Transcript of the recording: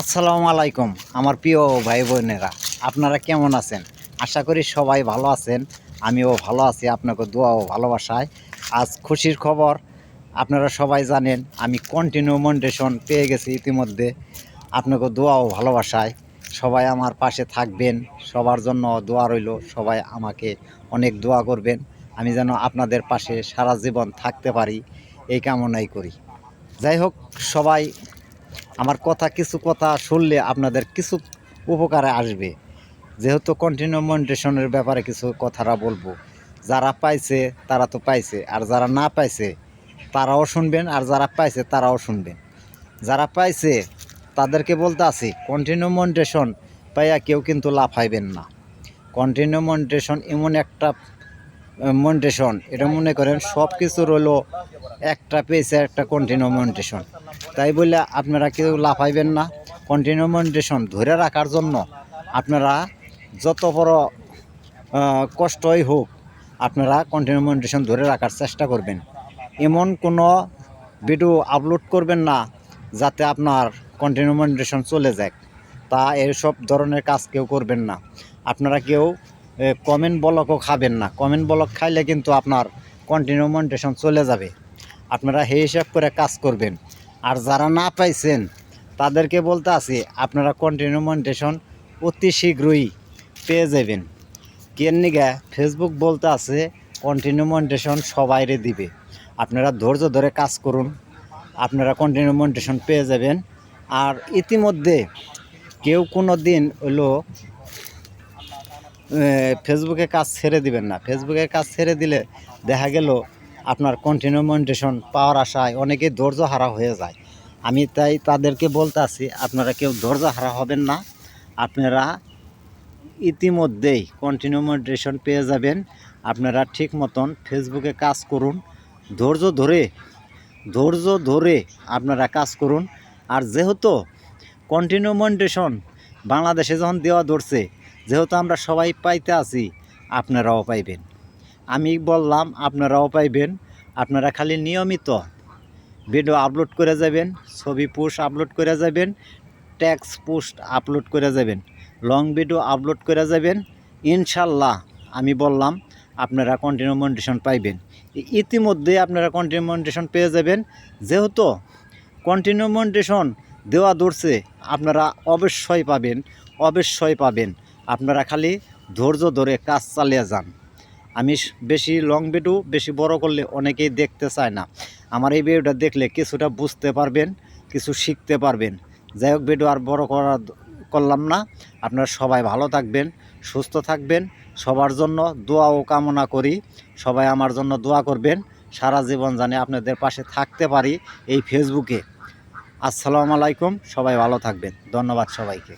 আসসালামু আলাইকুম, আমার প্রিয় ভাই বোনেরা আপনারা কেমন আছেন? আশা করি সবাই ভালো আছেন, আমিও ভালো আছি, আপনাকে দোয়া ও ভালোবাসায়। আজ খুশির খবর, আপনারা সবাই জানেন, আমি কন্টিনিউ মন্ডেশন পেয়ে গেছি ইতিমধ্যে। আপনাকে দোয়া ও ভালোবাসায়। সবাই আমার পাশে থাকবেন, সবার জন্য দোয়া রইল, সবাই আমাকে অনেক দোয়া করবেন। আমি যেন আপনাদের পাশে সারা জীবন থাকতে পারি, এই কামনাই করি। যাই হোক, সবাই আমার কথা, কিছু কথা শুনলে আপনাদের কিছু উপকারে আসবে। যেহেতু কন্টিনিউ মনিটেশনের ব্যাপারে কিছু কথাটা বলব। যারা পাইছে, তারা তো পাইছে। আর যারা না পাইছে, তারাও শুনবেন। আর যারা পাইছে, তারাও শুনবেন। যারা পাইছে, তাদেরকে বলতে আছি কন্টিনিউ মনিটেশন পাইয়া কেউ কিন্তু লাফাইবেন না। কন্টিনিউ মনিটেশন এমন একটা মনিটেশন। এটা মনে করেন সব কিছু রইল একটা পেয়েছে, একটা কন্টিনিউ মনিটেশন। তাই বলে আপনারা কেউ লাফাইবেন না। কন্টিনিউ মনিটেশন ধরে রাখার জন্য আপনারা যত বড় কষ্টই হোক, আপনারা কন্টিনিউ মনিটেশন ধরে রাখার চেষ্টা করবেন। এমন কোনো ভিডিও আপলোড করবেন না যাতে আপনার কন্টিনিউ মনিটেশন চলে যায়। তা এসব ধরনের কাজ কেউ করবেন না। আপনারা কেউ কমেন্ট ব্লকও খাবেন না। কমেন্ট ব্লক খাইলে কিন্তু আপনার কন্টিনিউ মনিটেশন চলে যাবে। আপনারা সেই হিসাব করে কাজ করবেন। আর যারা না পাইছেন, তাদেরকে বলতে আছি, আপনারা কন্টিনিউ মনিটেশন অতি শীঘ্রই পেয়ে যাবেন। কেন নিগা ফেসবুক বলতে আছে কন্টিনিউ মনিটেশন সবাইরে দিবে। আপনারা ধৈর্য ধরে কাজ করুন। আপনারা কন্টিনিউ মনিটেশন পেয়ে যাবেন। আর ইতিমধ্যে কেউ কোনো দিন হলো ফেসবুকে কাজ ছেড়ে দিবেন না। ফেসবুকে কাজ ছেড়ে দিলে দেখা গেল আপনার কন্টিনিউ মনিটেশন পাওয়ার আশায় অনেকে ধৈর্য হারা হয়ে যায়। আমি তাই তাদেরকে বলতে আছি, আপনারা কেউ ধৈর্য হারা হবেন না। আপনারা ইতিমধ্যেই কন্টিনিউ মনিটেশন পেয়ে যাবেন। আপনারা ঠিক মতন ফেসবুকে কাজ করুন। ধৈর্য ধরে ধৈর্য ধরে আপনারা কাজ করুন। আর যেহেতু কন্টিনিউ মনিটেশন বাংলাদেশে যখন দেওয়া ধরছে যেহেতু আমরা সবাই পাইতে আছি, আপনারাও পাইবেন। আমি বললাম, আপনারাও পাইবেন, আপনারা খালি নিয়মিত ভিডিও আপলোড করে যাবেন, ছবি পোস্ট আপলোড করে যাবেন ট্যাক্স পোস্ট আপলোড করে যাবেন লং ভিডিও আপলোড করে যাবেন, ইনশাল্লাহ আমি বললাম, আপনারা কন্টিনিউ মনিটেশন পাইবেন। ইতিমধ্যে আপনারা কন্টিনিউ মনিটেশন পেয়ে যাবেন, যেহেতু কন্টিনিউ মনিটেশন দেওয়া ধরছে, আপনারা অবশ্যই পাবেন অবশ্যই পাবেন। আপনারা খালি ধৈর্য ধরে কাজ চালিয়ে যান। আমি বেশি লং ভিডিও বেশি বড় করলে অনেকেই দেখতে চায় না। আমার এই ভিডিওটা দেখলে কিছুটা বুঝতে পারবেন, কিছু শিখতে পারবেন। যাই হোক ভিডিও আর বড় করা করলাম না। আপনারা সবাই ভালো থাকবেন, সুস্থ থাকবেন। সবার জন্য দোয়া ও কামনা করি। সবাই আমার জন্য দোয়া করবেন। সারা জীবন জানে আপনাদের পাশে থাকতে পারি এই ফেসবুকে আসসালামু আলাইকুম। সবাই ভালো থাকবেন। ধন্যবাদ সবাইকে।